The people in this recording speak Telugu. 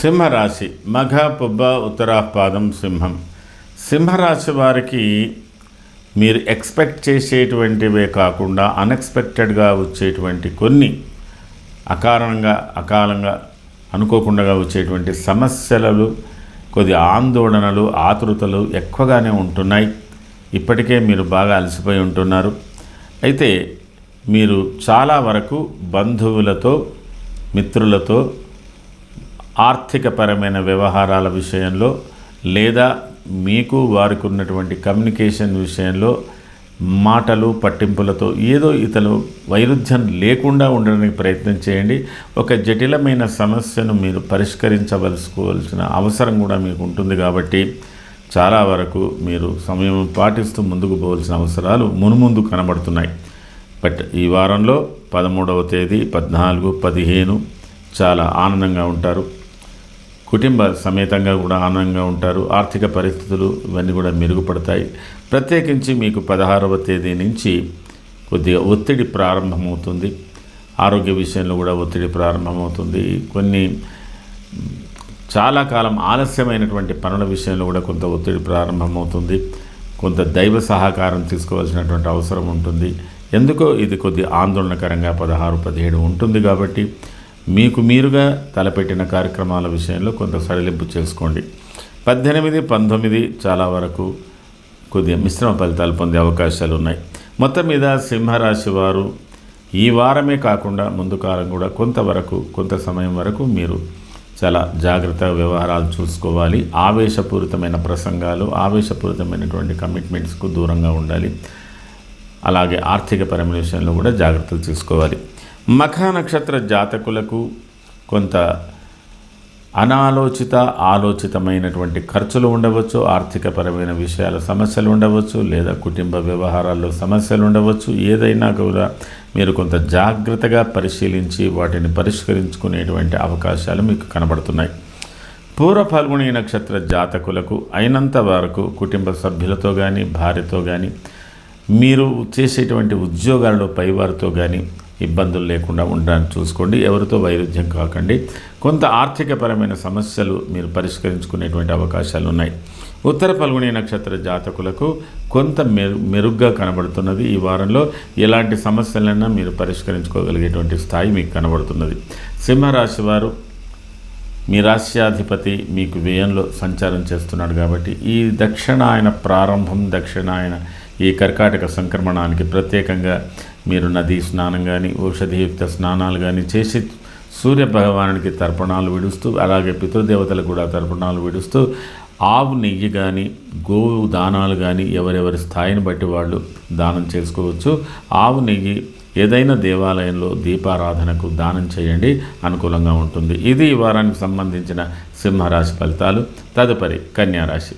సింహరాశి మఘ పుబ్బ ఉత్తరాపాదం సింహం. సింహరాశి వారికి మీరు ఎక్స్పెక్ట్ చేసేటువంటివే కాకుండా అన్ఎక్స్పెక్టెడ్గా వచ్చేటువంటి కొన్ని అకారణంగా అకాలంగా అనుకోకుండా వచ్చేటువంటి సమస్యలు కొద్ది ఆందోళనలు ఆతృతలు ఎక్కువగానే ఉంటున్నాయి. ఇప్పటికే మీరు బాగా అలసిపోయి ఉంటున్నారు. అయితే మీరు చాలా వరకు బంధువులతో మిత్రులతో ఆర్థికపరమైన వ్యవహారాల విషయంలో లేదా మీకు వారికి ఉన్నటువంటి కమ్యూనికేషన్ విషయంలో మాటలు పట్టింపులతో ఏదో ఇతను వైరుధ్యం లేకుండా ఉండడానికి ప్రయత్నం చేయండి. ఒక జటిలమైన సమస్యను మీరు పరిష్కరించవలసుకోవాల్సిన అవసరం కూడా మీకు ఉంటుంది కాబట్టి చాలా వరకు మీరు సమయం పాటిస్తూ ముందుకు పోవాల్సిన అవసరాలు మునుముందు కనబడుతున్నాయి. బట్ ఈ వారంలో పదమూడవ తేదీ పద్నాలుగు పదిహేను చాలా ఆనందంగా ఉంటారు. కుటుంబ సమేతంగా కూడా ఆనందంగా ఉంటారు. ఆర్థిక పరిస్థితులు ఇవన్నీ కూడా మెరుగుపడతాయి. ప్రత్యేకించి మీకు పదహారవ తేదీ నుంచి కొద్దిగా ఒత్తిడి ప్రారంభమవుతుంది. ఆరోగ్య విషయంలో కూడా ఒత్తిడి ప్రారంభమవుతుంది. కొన్ని చాలా కాలం ఆలస్యమైనటువంటి పనుల విషయంలో కూడా కొంత ఒత్తిడి ప్రారంభమవుతుంది. కొంత దైవ సహకారం తీసుకోవాల్సినటువంటి అవసరం ఉంటుంది. ఎందుకో ఇది కొద్ది ఆందోళనకరంగా పదహారు పదిహేడు ఉంటుంది కాబట్టి మీకు మీరుగా తలపెట్టిన కార్యక్రమాల విషయంలో కొంత సడలింపు చేసుకోండి. పద్దెనిమిది పంతొమ్మిది చాలా వరకు కొద్దిగా మిశ్రమ ఫలితాలు పొందే అవకాశాలు ఉన్నాయి. మొత్తం మీద సింహరాశి వారు ఈ వారమే కాకుండా ముందు కాలం కూడా కొంతవరకు కొంత సమయం వరకు మీరు చాలా జాగ్రత్త వ్యవహారాలు చూసుకోవాలి. ఆవేశపూరితమైన ప్రసంగాలు ఆవేశపూరితమైనటువంటి కమిట్మెంట్స్కు దూరంగా ఉండాలి. అలాగే ఆర్థికపరమైన విషయంలో కూడా జాగ్రత్తలు తీసుకోవాలి మఖ నక్షత్ర జాతకులకు కొంత అనాలోచిత ఆలోచితమైనటువంటి ఖర్చులు ఉండవచ్చు ఆర్థికపరమైన విషయాల సమస్యలు ఉండవచ్చు లేదా కుటుంబ వ్యవహారాల్లో సమస్యలు ఉండవచ్చు. ఏదైనా కూడా మీరు కొంత జాగ్రత్తగా పరిశీలించి వాటిని పరిష్కరించుకునేటువంటి అవకాశాలు మీకు కనబడుతున్నాయి. పూర్వ ఫాల్గుణి నక్షత్ర జాతకులకు అయినంత వరకు కుటుంబ సభ్యులతో కానీ భార్యతో కానీ మీరు చేసేటువంటి ఉద్యోగాలలో పైవారితో కానీ ఇబ్బందులు లేకుండా ఉండడానికి చూసుకోండి. ఎవరితో వైరుధ్యం కాకండి. కొంత ఆర్థికపరమైన సమస్యలు మీరు పరిష్కరించుకునేటువంటి అవకాశాలు ఉన్నాయి. ఉత్తర పల్గొని నక్షత్ర జాతకులకు కొంత మెరు మెరుగ్గా కనబడుతున్నది ఈ వారంలో. ఎలాంటి సమస్యలైనా మీరు పరిష్కరించుకోగలిగేటువంటి స్థాయి మీకు కనబడుతున్నది. సింహరాశి వారు మీ రాశ్యాధిపతి మీకు వ్యయంలో సంచారం చేస్తున్నాడు కాబట్టి ఈ దక్షిణాయన ప్రారంభం దక్షిణాయన ఈ కర్కాటక సంక్రమణానికి ప్రత్యేకంగా మీరు నదీ స్నానం కానీ ఔషధియుక్త స్నానాలు కానీ చేసి సూర్య భగవానుడికి తర్పణాలు విడుస్తూ అలాగే పితృదేవతలకు కూడా తర్పణాలు విడుస్తూ ఆవు నెయ్యి కానీ గోవు దానాలు కానీ ఎవరెవరి స్థాయిని బట్టి వాళ్ళు దానం చేసుకోవచ్చు. ఆవు నెయ్యి ఏదైనా దేవాలయంలో దీపారాధనకు దానం చేయండి అనుకూలంగా ఉంటుంది. ఇది ఈ వారానికి సంబంధించిన సింహరాశి ఫలితాలు. తదుపరి కన్యారాశి.